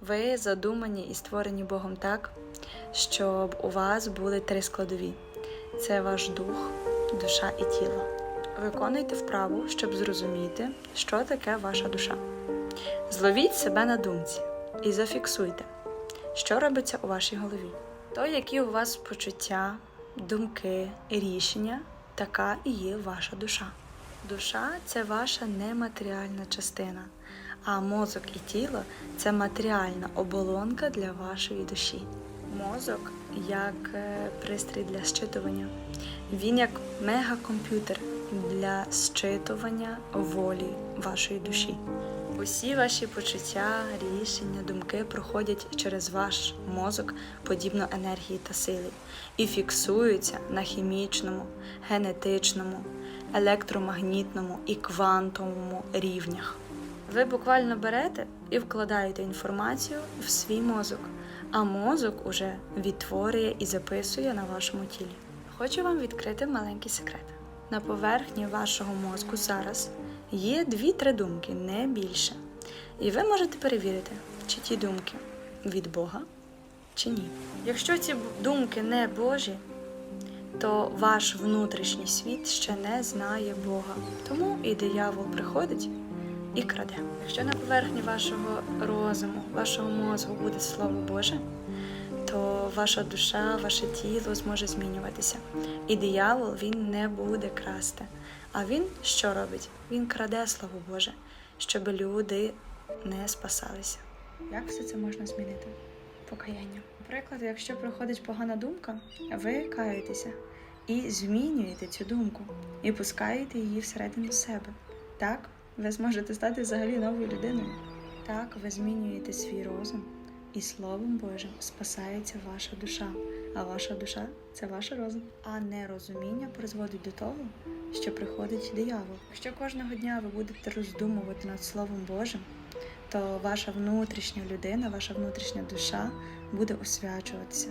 Ви задумані і створені Богом так, щоб у вас були три складові: це ваш дух, душа і тіло. Виконуйте вправу, щоб зрозуміти, що таке ваша душа. Зловіть себе на думці і зафіксуйте, що робиться у вашій голові. То, які у вас почуття, думки і рішення, така і є ваша душа. Душа це ваша нематеріальна частина, а мозок і тіло це матеріальна оболонка для вашої душі. Мозок як е, пристрій для щитування. Він як мегакомп'ютер для щитування волі вашої душі. Усі ваші почуття, рішення, думки проходять через ваш мозок подібно енергії та сили і фіксуються на хімічному, генетичному, електромагнітному і квантовому рівнях. Ви буквально берете і вкладаєте інформацію в свій мозок, а мозок уже відтворює і записує на вашому тілі. Хочу вам відкрити маленький секрет. На поверхні вашого мозку зараз є дві-три думки, не більше. І ви можете перевірити, чи ті думки від Бога, чи ні. Якщо ці думки не Божі, то ваш внутрішній світ ще не знає Бога. Тому і диявол приходить і краде. Якщо на поверхні вашого розуму, вашого мозку буде Слово Боже, то ваша душа, ваше тіло зможе змінюватися. І диявол він не буде красти. А він що робить? Він краде Слово Боже, щоб люди не спасалися. Як все це можна змінити? Покаяння. Наприклад, якщо приходить погана думка, ви каєтеся і змінюєте цю думку, і пускаєте її всередину себе. Так, ви зможете стати взагалі новою людиною. Так, ви змінюєте свій розум, і Словом Божим спасається ваша душа. А ваша душа це ваш розум. А нерозуміння призводить до того, що приходить диявол. Якщо кожного дня ви будете роздумувати над Словом Божим, то ваша внутрішня людина, ваша внутрішня душа буде освячуватися.